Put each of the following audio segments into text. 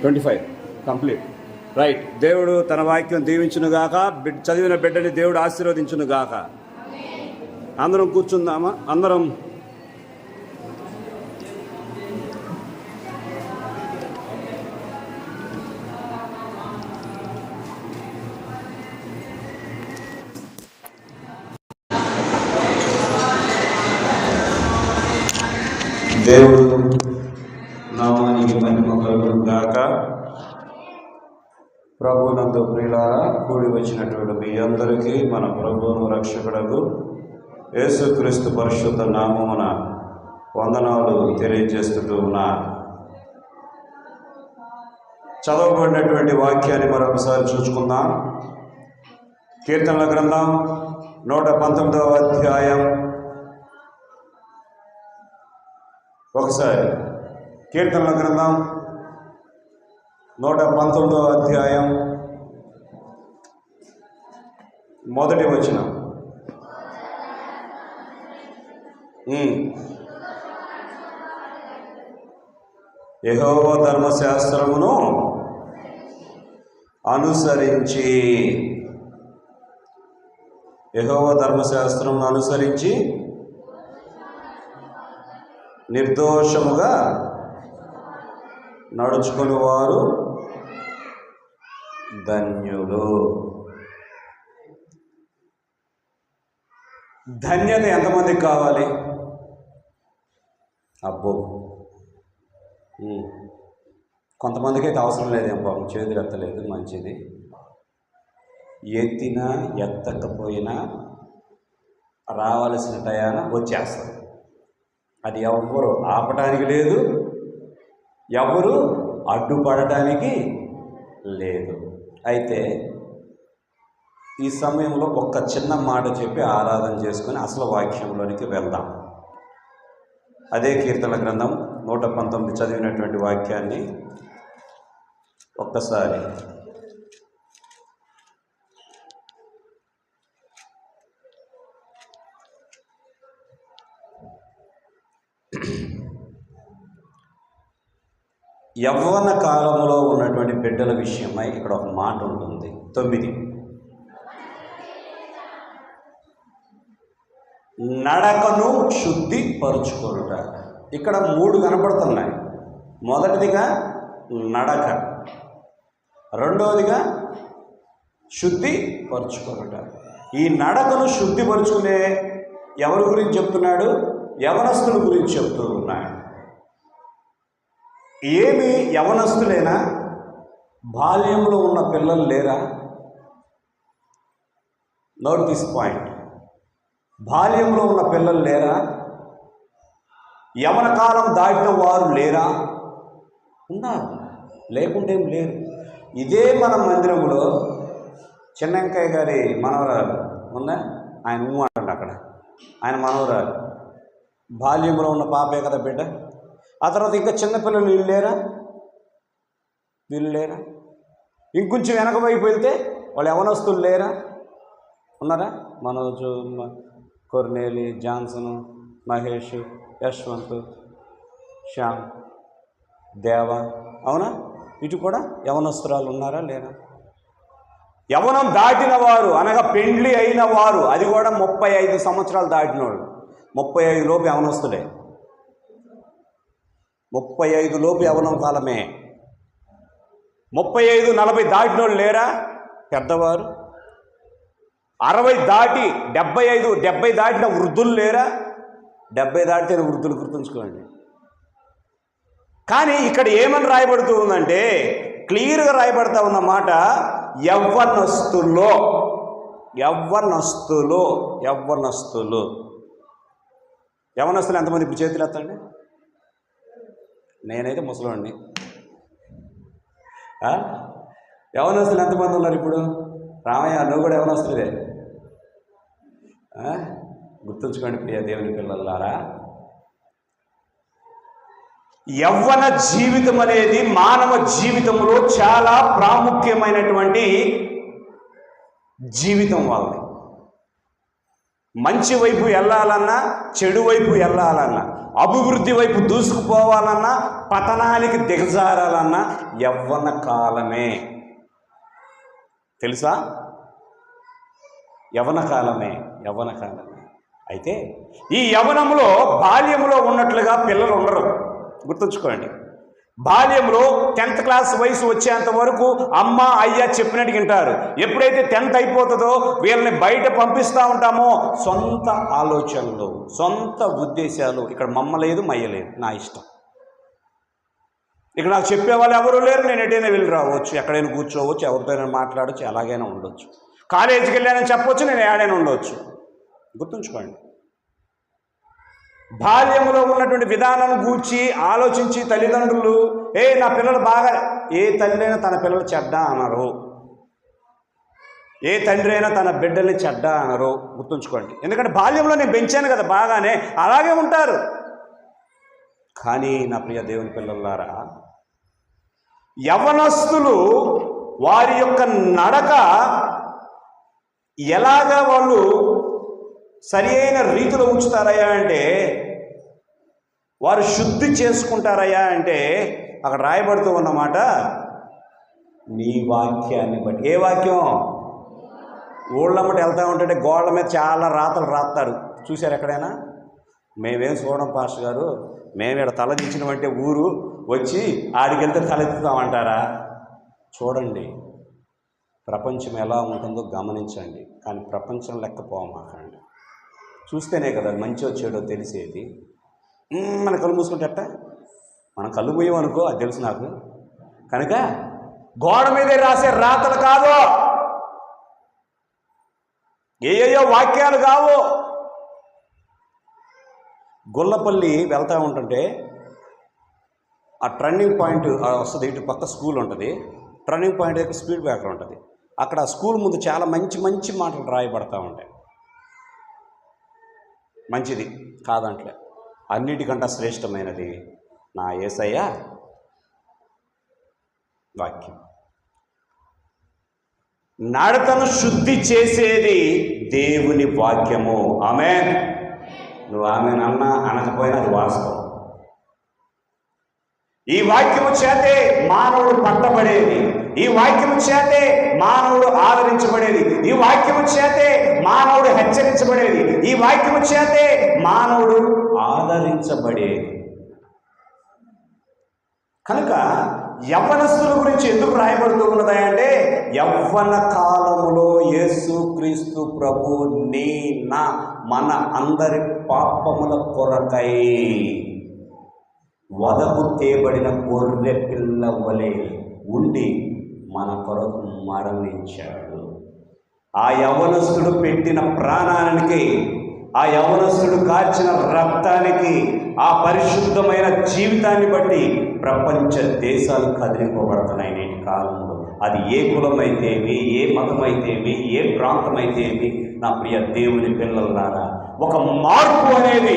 Twenty five complete right దేవుడు తన వాక్యం దీవించునుగాక చదివిన బిడ్డని దేవుడు ఆశీర్వదించునుగాక. అందరం కూర్చుందామా? అందరం. దేవుడు నామానికి మహిమ కలుగును గాక. ప్రభునందు ప్రియులారా కూడి వచ్చినటువంటి మీ అందరికీ మన ప్రభువును రక్షకుడకు యేసుక్రీస్తు పరిశుద్ధ నామమున వందనాలు తెలియజేస్తుంటూ ఉన్నా. చదవబడినటువంటి వాక్యాన్ని మరొకసారి చూసుకుందాం. కీర్తనల గ్రంథం నూట పంతొమ్మిదవ అధ్యాయం. ఒకసారి కీర్తనల గ్రంథం నూట పంతొమ్మిదవ అధ్యాయం. మొదటి వచనం. యహోవ ధర్మశాస్త్రమును అనుసరించి యహోవ ధర్మశాస్త్రమును అనుసరించి నిర్దోషముగా నడుచుకుని వారు ధన్యులు. ధన్యత ఎంతమందికి కావాలి? అబ్బో. కొంతమందికి అయితే అవసరం లేదేం పాపం చేతులు ఎత్తలేదు మంచిది. ఎత్తినా ఎత్తకపోయినా రావాల్సిన టయాన వచ్చేస్తారు అది ఎవ్వరు ఆపటానికి లేదు ఎవరు అడ్డుపడటానికి లేదు. అయితే ఈ సమయంలో ఒక్క చిన్న మాట చెప్పి ఆరాధన చేసుకుని అసలు వాక్యంలోనికి వెళ్దాం. అదే కీర్తన గ్రంథం నూట పంతొమ్మిది చదివినటువంటి వాక్యాన్ని ఒక్కసారి. యవ్వన కాలంలో ఉన్నటువంటి బిడ్డల విషయమై ఇక్కడ ఒక మాట ఉంటుంది. తొమ్మిది. నడకను శుద్ధిపరుచుకొనుట. ఇక్కడ మూడు కనపడుతున్నాయి. మొదటిదిగా నడక. రెండవదిగా శుద్ధిపరుచుకొనుట. ఈ నడకను శుద్ధి పరుచుకునే ఎవరి గురించి చెప్తున్నాడు? యవనస్తుల గురించి చెప్తూ ఉన్నాడు. ఏమి యవనస్తులేనా? బాల్యంలో ఉన్న పిల్లలు లేరా? నోట్ దిస్ పాయింట్ బాల్యంలో ఉన్న పిల్లలు లేరా? యవన కాలం దాటిన వారు లేరా? ఉన్నారు. లేకుంటే లేరు. ఇదే మన మందిరంలో చిన్నంకాయ గారి మనవరాలు ఉందా? ఆయన ఊ అంటాడు అక్కడ. ఆయన మనవరాలు. బాల్యంలో ఉన్న పాపే కదా బిడ్డ. ఆ తర్వాత ఇంకా చిన్నపిల్లలు వీళ్ళు లేరా? వీళ్ళు లేరా? ఇంకొంచెం వెనక వైపు వెళ్తే వాళ్ళు యవనస్తులు లేరా? ఉన్నారా? Manoj Cornelius Johnson Mahesh Yashwanth Shyam Deva. అవునా? ఇటు కూడా యవనస్తురాలు ఉన్నారా? లేరా? యవనం దాటిన వారు అనగా పెండ్లి అయిన వారు అది కూడా ముప్పై ఐదు సంవత్సరాలు దాటినోళ్ళు. ముప్పై ఐదు లోపు యవనస్తులే. ముప్పై ఐదు లోపు యవనం కాలమే ముప్పై ఐదు నలభై దాటినోళ్ళు లేరా? పెద్దవారు. అరవై దాటి డెబ్బై ఐదు డెబ్బై దాటిన వృద్ధులు లేరా? డెబ్బై దాటితే వృద్ధులు గుర్తుంచుకోండి. కానీ ఇక్కడ ఏమని రాయబడుతూ ఉందంటే క్లియర్గా రాయబడతా ఉన్న మాట యవ్వనస్తులో యవ్వనస్తులు యవ్వనస్తులు. యవ్వనస్తులు ఎంతమంది ఇప్పుడు చేతులు ఎత్తండి? నేనైతే ముసలోండి యవనస్తులు ఎంతమంది ఉన్నారు ఇప్పుడు? రామయ్య నువ్వు కూడా యవనస్తులే గుర్తుంచుకోండి ప్రియ దేవుని పిల్లలారా. యవ్వన జీవితం అనేది మానవ జీవితంలో చాలా ప్రాముఖ్యమైనటువంటి జీవితం వాళ్ళది. మంచి వైపు వెళ్ళాలన్నా చెడు వైపు వెళ్ళాలన్నా అభివృద్ధి వైపు దూసుకుపోవాలన్నా పతనానికి దిగజారాలన్నా యవ్వన కాలమే. తెలుసా? యవన కాలమే యవన కాలమే అయితే ఈ యవనంలో బాల్యంలో ఉన్నట్లుగా పిల్లలు ఉండరు. గుర్తుంచుకోండి. బాల్యంలో టెన్త్ క్లాస్ వయసు వచ్చేంత వరకు అమ్మ అయ్య చెప్పినట్టు వింటారు. ఎప్పుడైతే టెన్త్ అయిపోతుందో వీళ్ళని బయట పంపిస్తూ ఉంటామో సొంత ఆలోచనలు సొంత ఉద్దేశాలు. ఇక్కడ మమ్మ లేదు మయ్య లేదు నా ఇష్టం. ఇక్కడ నాకు చెప్పేవాళ్ళు ఎవరు లేరు నేను ఎటైనా వెళ్ళి రావచ్చు ఎక్కడైనా కూర్చోవచ్చు ఎవరితోనైనా మాట్లాడచ్చు ఎలాగైనా ఉండొచ్చు. కాలేజీకి వెళ్ళానని చెప్పొచ్చు నేను ఏడైనా ఉండవచ్చు గుర్తుంచుకోండి. బాల్యంలో ఉన్నటువంటి విధానం గూర్చి ఆలోచించి తల్లిదండ్రులు ఏ నా పిల్లలు బాగా ఏ తల్లి అయినా తన పిల్లలు చెడ్డ అనరు. ఏ తండ్రి అయినా తన బిడ్డల్ని చెడ్డ అనరు. గుర్తుంచుకోండి. ఎందుకంటే బాల్యంలో నేను పెంచాను కదా బాగానే అలాగే ఉంటారు. కానీ నా ప్రియ దేవుని పిల్లలారా యవనస్తులు వారి యొక్క నడక ఎలాగా వాళ్ళు సరి అయిన రీతిలో ఉంచుతారయ్యా అంటే వారు శుద్ధి చేసుకుంటారయ్యా అంటే అక్కడ రాయబడుతూ ఉన్నమాట నీ వాక్యాన్ని బట్టి. ఏ వాక్యం? ఊళ్ళమ్మటి వెళ్తా ఉంటే గోడల మీద చాలా రాతలు రాస్తారు చూశారు ఎక్కడైనా? మేమేం చూడడం పాస్టర్ గారు మేము ఇక్కడ తలదించినమంటే ఊరు వచ్చి ఆడికెళ్తే తలెత్తుతామంటారా? చూడండి. ప్రపంచం ఎలా ఉంటుందో గమనించండి. కానీ ప్రపంచం లెక్క పోమాకండి. చూస్తేనే కదా మంచి వచ్చేటో తెలిసేది. మన కళ్ళు మూసుకుంటే అట్ట మనం కళ్ళు పోయామనుకో అది తెలుసు నాకు. కనుక గోడ మీదే రాసే రాతలు కాదు. ఏయో వాక్యాలు కావు. గొల్లపల్లి వెళ్తూ ఉంటుంటే ఆ టర్నింగ్ పాయింట్ వస్తుంది ఇటు పక్క స్కూల్ ఉంటుంది. టర్నింగ్ పాయింట్ దగ్గర స్పీడ్ బ్రేకర్ ఉంటుంది. అక్కడ స్కూల్ ముందు చాలా మంచి మంచి మాటలు రాయబడతా ఉంటాయి. మంచిది కాదంట్లే. అన్నిటికంటే శ్రేష్టమైనది నా ఏసయ్య వాక్యం. నడతను శుద్ధి చేసేది దేవుని వాక్యము. ఆమె నువ్వు ఆమె నన్న అనకపోయినా అది వాస్తవం. ఈ వాక్యము చేతే మానవుడు పట్టబడేది. ఈ వాక్యము చేతే మానవుడు ఆదరించబడేది. ఈ వాక్యము చేతే మానవుడు హెచ్చరించబడేది. ఈ వాక్యము చేతే మానవుడు ఆదరించబడేది. కనుక యవ్వనస్తుల గురించి ఎందుకు రాయబడుతూ ఉన్నదంటే యవ్వన కాలములో యేసు క్రీస్తు ప్రభు నీ నా మన అందరి పాపముల కొరకై వదకు తేబడిన గొర్రె పిల్ల వలె ఉండి మన కొరకు మరణించాడు. ఆ యవనస్తుడు పెట్టిన ప్రాణానికి ఆ యవనస్తుడు కాచిన రక్తానికి ఆ పరిశుద్ధమైన జీవితాన్ని బట్టి ప్రపంచ దేశాలు కదిలింపబడుతున్నాయి నేటి కాలంలో. అది ఏ కులమైతేమి ఏ మతమైతేమి ఏ ప్రాంతమైతేమి? నా ప్రియ దేవుని పిల్లలారా ఒక మార్పు అనేది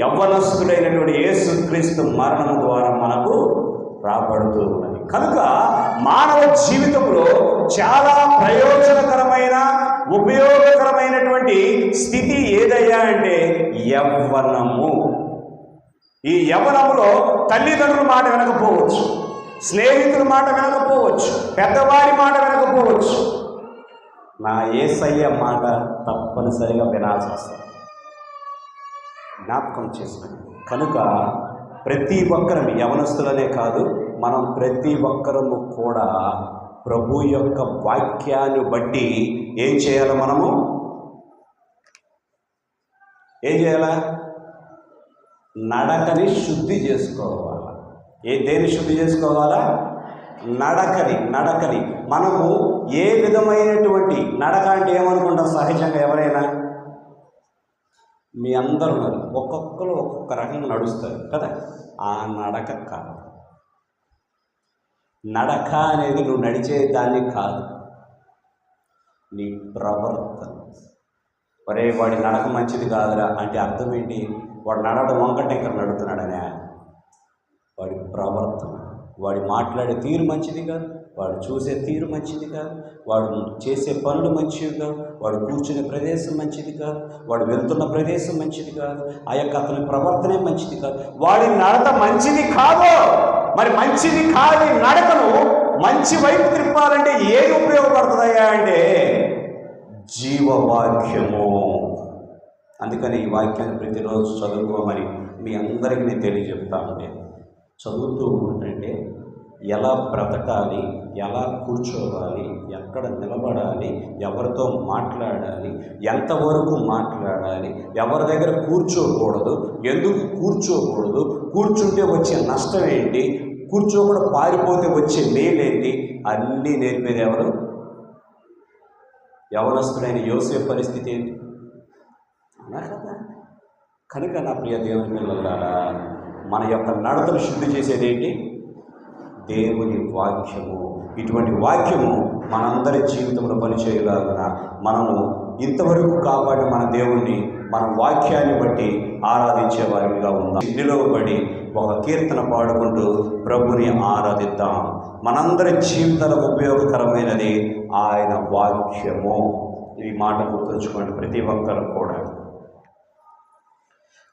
యవ్వనస్తుడైనటువంటి యేసుక్రీస్తు మరణం ద్వారా మనకు రాబడుతూ ఉన్నది. కనుక మానవ జీవితంలో చాలా ప్రయోజనకరమైన ఉపయోగకరమైనటువంటి స్థితి ఏదయ్యా అంటే యవ్వనము. ఈ యవ్వనములో తల్లిదండ్రుల మాట వినకపోవచ్చు స్నేహితుల మాట వినకపోవచ్చు పెద్దవారి మాట వినకపోవచ్చు. నా ఏసయ్య మాట తప్పనిసరిగా వినాల్సి వస్తుంది. జ్ఞాపకం చేసుకుని కనుక ప్రతి ఒక్కరం యవనస్తులనే కాదు మనం ప్రతి ఒక్కరము కూడా ప్రభు యొక్క వాక్యాన్ని బట్టి ఏం చేయాలి మనము? ఏం చేయాలా? నడకని శుద్ధి చేసుకోవాలా. ఏ దేని శుద్ధి చేసుకోవాలా? నడకని నడకని. మనము ఏ విధమైనటువంటి నడక అంటే ఏమనుకుంటాం సహజంగా ఎవరైనా? మీ అందరూ ఒక్కొక్కరు ఒక్కొక్క రకంగా నడుస్తారు కదా? ఆ నడక కాదు నడక అనేది నువ్వు నడిచే దాన్ని కాదు. నీ ప్రవర్తన. ఒరే వాడి నడక మంచిది కాదురా అంటే అర్థం ఏంటి? వాడు నడవడం వంకట ఇక్కడ నడుతున్నాడనే వాడి ప్రవర్తన. వాడి మాట్లాడే తీరు మంచిది కాదు. వాడు చూసే తీరు మంచిది కాదు. వాడు చేసే పనులు మంచివి కాదు వాడు కూర్చునే ప్రదేశం మంచిది కాదు. వాడు వెళ్తున్న ప్రదేశం మంచిది కాదు. ఆ యొక్క అతని ప్రవర్తనే మంచిది కాదు. వాడి నడత మంచిది కాదు. మరి మంచిది కాని నడకను మంచి వైపు తిప్పాలంటే ఏది ఉపయోగపడుతుందయ్యా అంటే జీవవాక్యము అందుకని ఈ వాక్యాన్ని ప్రతిరోజు చదువుకోమని మీ అందరికీ నేను తెలియజెప్తా ఉంటే చదువుతూ ఉంటుంటే ఎలా బ్రతకాలి ఎలా కూర్చోవాలి ఎక్కడ నిలబడాలి ఎవరితో మాట్లాడాలి ఎంతవరకు మాట్లాడాలి ఎవరి దగ్గర కూర్చోకూడదు ఎందుకు కూర్చోకూడదు కూర్చుంటే వచ్చే నష్టం ఏంటి కూర్చోకుండా పారిపోతే వచ్చే మేలేంటి? అన్నీ నేర్పేది ఎవరు? యవనస్తుడైన యోసే పరిస్థితి ఏంటి? కదా. కనుక నా ప్రియ దేవుని పిల్లలారా మన యొక్క నడతను శుద్ధి చేసేది ఏంటి? దేవుని వాక్యము. ఇటువంటి వాక్యము మనందరి జీవితంలో పనిచేయలాగున మనము ఇంతవరకు కాపాడిన మన దేవుణ్ణి మన వాక్యాన్ని బట్టి ఆరాధించే వారిగా ఉందాం. నిలవబడి ఒక కీర్తన పాడుకుంటూ ప్రభుని ఆరాధిద్దాం. మనందరి జీవితాలకు ఉపయోగకరమైనది ఆయన వాక్యము. ఈ మాట గుర్తుంచుకోండి ప్రతి ఒక్కరు కూడా.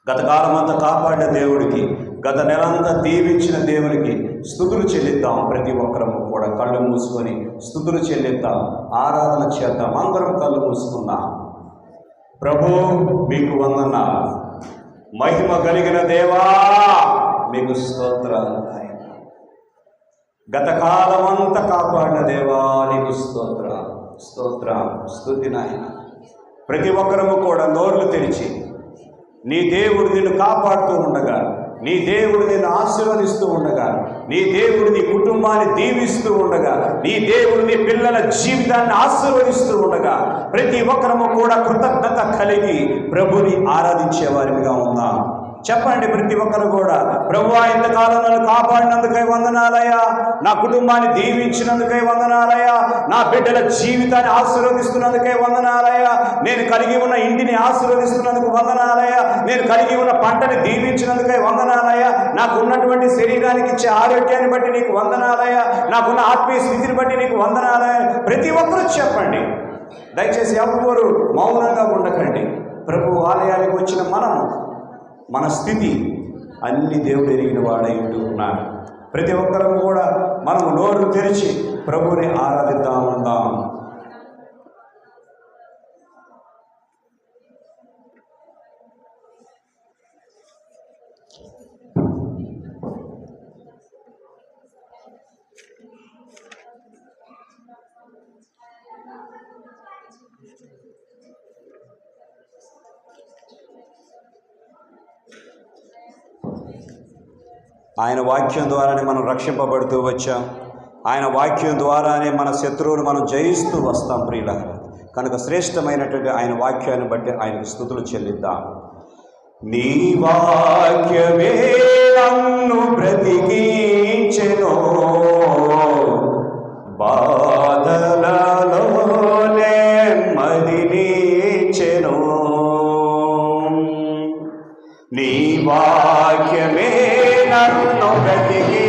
గత కాలమంతా కాపాడిన దేవుడికి గత నెలంతా దీవించిన దేవునికి స్థుతులు చెల్లిద్దాం ప్రతి ఒక్కరము కూడా. కళ్ళు మూసుకొని స్థుతులు చెల్లిద్దాం ఆరాధన చేద్దాం అందరం కళ్ళు మూసుకుందాం. ప్రభు మీకు వందన మహిమ కలిగిన దేవా మీకు స్తోత్రాలు గత కాలమంతా కాపాడిన దేవా నీకు స్తోత్ర స్తోత్ర స్థుతి నాయన. ప్రతి ఒక్కరము కూడా నోర్లు తెరిచి నీ దేవుడు నిన్ను కాపాడుతూ ఉండగా నీ దేవుడు నిన్ను ఆశీర్వదిస్తూ ఉండగా నీ దేవుడు నీ కుటుంబాన్ని దీవిస్తూ ఉండగా నీ దేవుడు నీ పిల్లల జీవితాన్ని ఆశీర్వదిస్తూ ఉండగా ప్రతి ఒక్కరము కూడా కృతజ్ఞత కలిగి ప్రభుని ఆరాధించే వారిగా చెప్పండి ప్రతి ఒక్కరు కూడా ప్రభు ఇంతకాలం నన్ను కాపాడినందుకై వందనాలయ్యా. నా కుటుంబాన్ని దీవించినందుకై వందనాలయ్యా. నా బిడ్డల జీవితాన్ని ఆశీర్వదిస్తున్నందుకై వందనాలయ్యా. నేను కలిగి ఉన్న ఇంటిని ఆశీర్వదిస్తున్నందుకు వందనాలయ నేను కలిగి ఉన్న పంటని దీవించినందుకై వందనాలయ నాకు ఉన్నటువంటి శరీరానికి ఇచ్చే ఆరోగ్యాన్ని బట్టి నీకు వందనాలయ నాకున్న ఆత్మీయ స్థితిని బట్టి నీకు వందనాలయ ప్రతి ఒక్కరూ చెప్పండి. దయచేసి ఎవ్వరు మౌనంగా ఉండకండి. ప్రభు ఆలయానికి వచ్చిన మనము మన స్థితి అన్ని దేవుడు ఎరిగిన వాడై ఉంటూ ప్రతి ఒక్కరం కూడా మనము నోరు తెరిచి ప్రభుని ఆరాధిద్దాం ఆయన వాక్యం ద్వారానే మనం రక్షింపబడుతూ వచ్చాం. ఆయన వాక్యం ద్వారానే మన శత్రువులు మనం జయిస్తూ వస్తాం ప్రియుల కనుక శ్రేష్టమైనటువంటి ఆయన వాక్యాన్ని బట్టి ఆయనకు స్థుతులు చెల్లిద్దాం. నీ వాక్యమే నన్ను బ్రతికించెను. బాధలలోనే మదిలీచెను నీ వాక్యమే నన్ను బ్రతికి